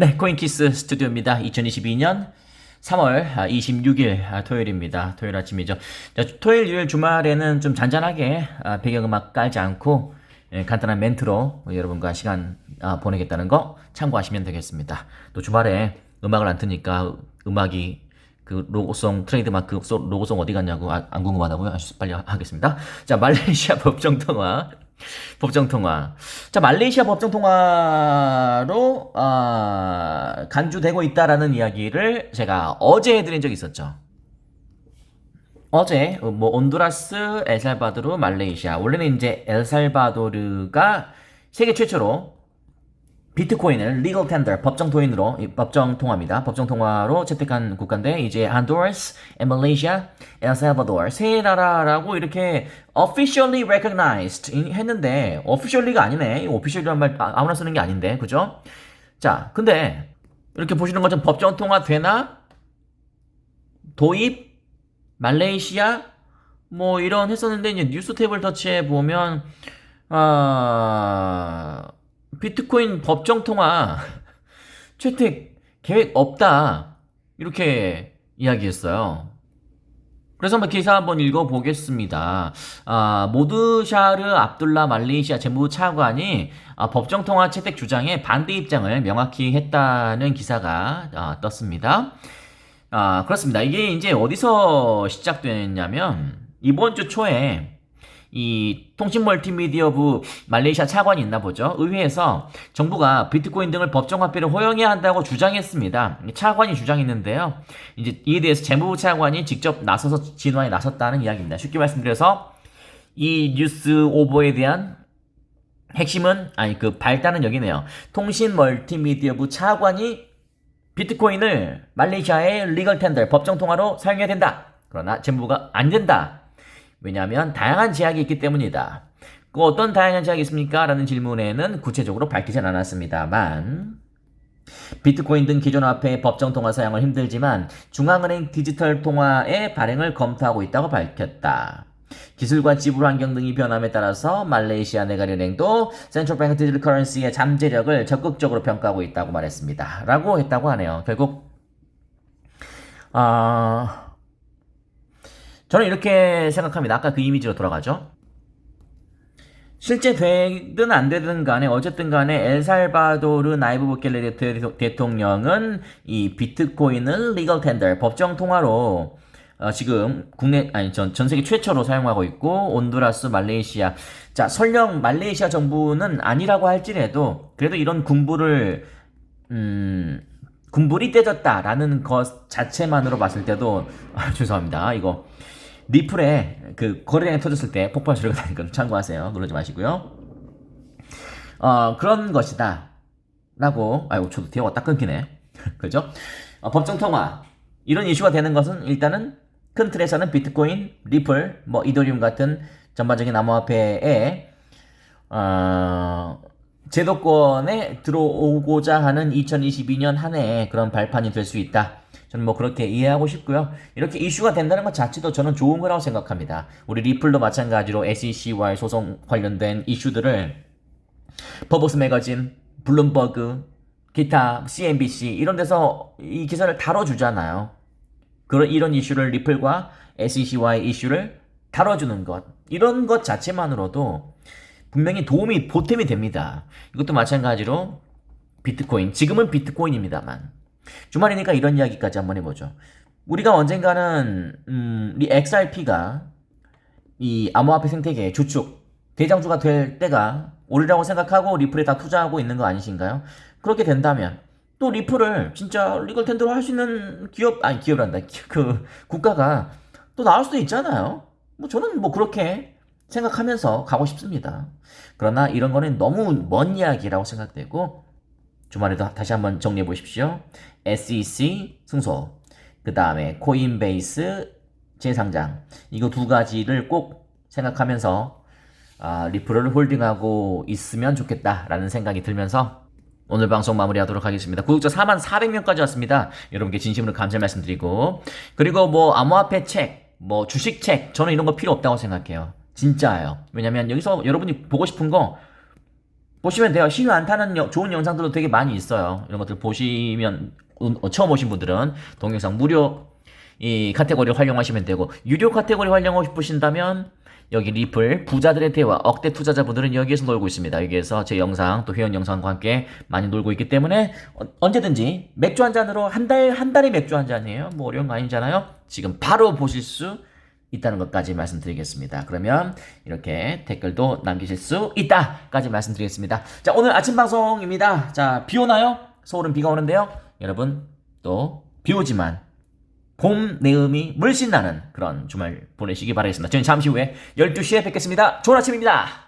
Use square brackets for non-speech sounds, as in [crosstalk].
네, 코인키스 스튜디오입니다. 2022년 3월 26일 아, 토요일입니다. 토요일 아침이죠. 자, 토요일, 일요일 주말에는 좀 잔잔하게 아, 배경음악 깔지 않고 예, 간단한 멘트로 여러분과 시간 아, 보내겠다는 거 참고하시면 되겠습니다. 또 주말에 음악을 안 트니까 음악이 그 로고송 트레이드 마크 소- 로고송 어디 갔냐고 아, 안 궁금하다고요? 빨리 하겠습니다. 자 말레이시아 법정 통화 법정 통화. 자 말레이시아 법정 통화로 아, 간주되고 있다라는 이야기를 제가 어제 해드린 적이 있었죠. 어제 어, 뭐 온두라스, 엘살바도르, 말레이시아 원래는 이제 엘살바도르가 세계 최초로 비트코인을 리걸 텐더 법정 토인으로 이 법정 통화입니다. 법정 통화로 채택한 국가인데 이제 한두라스, 말레이시아, 엘살바도르 세 나라라고 이렇게 officially recognized 했는데 officially가 아니네. officially란 말 아- 아무나 쓰는 게 아닌데. 그죠? 자, 근데 이렇게 보시는 것처럼 법정 통화 되나? 도입 말레이시아 뭐 이런 했었는데 이제 뉴스 탭을 터치해 보면 아 비트코인 법정 통화 [laughs] 채택 계획 없다 이렇게 이야기했어요. 그래서 한번 기사 한번 읽어보겠습니다. 아, 모드샤르 압둘라 말레이시아 재무부 차관이 아, 법정 통화 채택 주장에 반대 입장을 명확히 했다는 기사가 아, 떴습니다. 아, 그렇습니다. 이게 이제 어디서 시작됐냐면, 이번 주 초에 이 통신 멀티미디어 부 말레이시아 차관이 있나 보죠. 의회에서 정부가 비트코인 등을 법정 화폐를 허용해야 한다고 주장했습니다. 차관이 주장했는데요. 이제 이에 대해서 재무부 차관이 직접 나서서 진화에 나섰다는 이야기입니다. 쉽게 말씀드려서 이 뉴스 오버에 대한 핵심은 아니 그 발단은 여기네요. 통신 멀티미디어부 차관이 비트코인을 말레이시아의 리걸 텐더 법정 통화로 사용해야 된다. 그러나 정부가 안 된다. 왜냐하면 다양한 제약이 있기 때문이다. 그 어떤 다양한 제약이 있습니까? 라는 질문에는 구체적으로 밝히진 않았습니다만 비트코인 등 기존 화폐의 법정 통화 사용은 힘들지만 중앙은행 디지털 통화의 발행을 검토하고 있다고 밝혔다. 기술과 지불 환경 등이 변함에 따라서 말레이시아 내가련행도 센트럴뱅크 디지털 커런시의 잠재력을 적극적으로 평가하고 있다고 말했습니다. 라고 했다고 하네요. 결국 아 저는 이렇게 생각합니다. 아까 그 이미지로 돌아가죠. 실제 되든 안 되든 간에 어쨌든 간에 엘살바도르 나이브 부켈레 대- 대통령은 이 비트코인을 리걸 텐더 법정 통화로 어, 지금 국내 아니 전, 전 세계 최초로 사용하고 있고 온두라스 말레이시아 자 설령 말레이시아 정부는 아니라고 할지라도 그래도 이런 군부를 음 군불이 떼졌다라는 것 자체만으로 봤을 때도 아, 죄송합니다 이거 리플에 그 거래량이 터졌을 때 폭발 소리가 나는 건 참고하세요. 그러지 마시고요. 어, 그런 것이다. 라고, 아이고, 저도 대화가 딱 끊기네. [laughs] 그죠? 어, 법정 통화. 이런 이슈가 되는 것은 일단은 큰 틀에서는 비트코인, 리플, 뭐, 이더리움 같은 전반적인 암호화폐에, 어, 제도권에 들어오고자 하는 2022년 한 해에 그런 발판이 될 수 있다. 저는 뭐 그렇게 이해하고 싶고요. 이렇게 이슈가 된다는 것 자체도 저는 좋은 거라고 생각합니다. 우리 리플도 마찬가지로 SEC와의 소송 관련된 이슈들을 버버스 매거진, 블룸버그, 기타, CNBC 이런 데서 이 기사를 다뤄주잖아요. 그런 이런 이슈를 리플과 SEC와의 이슈를 다뤄주는 것 이런 것 자체만으로도 분명히 도움이 보탬이 됩니다. 이것도 마찬가지로 비트코인 지금은 비트코인입니다만 주말이니까 이런 이야기까지 한번 해보죠. 우리가 언젠가는 음, 이 XRP가 이 암호화폐 생태계의 주축 대장주가 될 때가 오리라고 생각하고 리플에 다 투자하고 있는 거 아니신가요? 그렇게 된다면 또 리플을 진짜 리걸 텐더로 할 수 있는 기업 아니 기업란다 [laughs] 그 국가가 또 나올 수도 있잖아요. 뭐 저는 뭐 그렇게 생각하면서 가고 싶습니다. 그러나 이런 거는 너무 먼 이야기라고 생각되고 주말에도 다시 한번 정리해 보십시오. SEC 승소, 그 다음에 코인베이스 재상장 이거 두 가지를 꼭 생각하면서 아, 리플을 홀딩하고 있으면 좋겠다라는 생각이 들면서 오늘 방송 마무리하도록 하겠습니다. 구독자 4만 400명까지 왔습니다. 여러분께 진심으로 감사 말씀드리고 그리고 뭐 암호화폐 책, 뭐 주식 책 저는 이런 거 필요 없다고 생각해요. 진짜예요. 왜냐면 여기서 여러분이 보고 싶은 거 보시면 돼요. 시유 안 타는 여- 좋은 영상들도 되게 많이 있어요. 이런 것들 보시면 어, 처음 오신 분들은 동영상 무료 이 카테고리를 활용하시면 되고 유료 카테고리 활용하고 싶으신다면 여기 리플 부자들의 대화 억대 투자자분들은 여기에서 놀고 있습니다. 여기에서 제 영상 또 회원 영상과 함께 많이 놀고 있기 때문에 어- 언제든지 맥주 한 잔으로 한 달 한 달에 맥주 한 잔이에요. 뭐 어려운 거 아니잖아요. 지금 바로 보실 수 있다는 것까지 말씀드리겠습니다. 그러면 이렇게 댓글도 남기실 수 있다까지 말씀드리겠습니다. 자 오늘 아침 방송입니다. 자 비 오나요? 서울은 비가 오는데요. 여러분 또 비 오지만 봄 내음이 물씬 나는 그런 주말 보내시기 바라겠습니다. 저는 잠시 후에 12시에 뵙겠습니다. 좋은 아침입니다.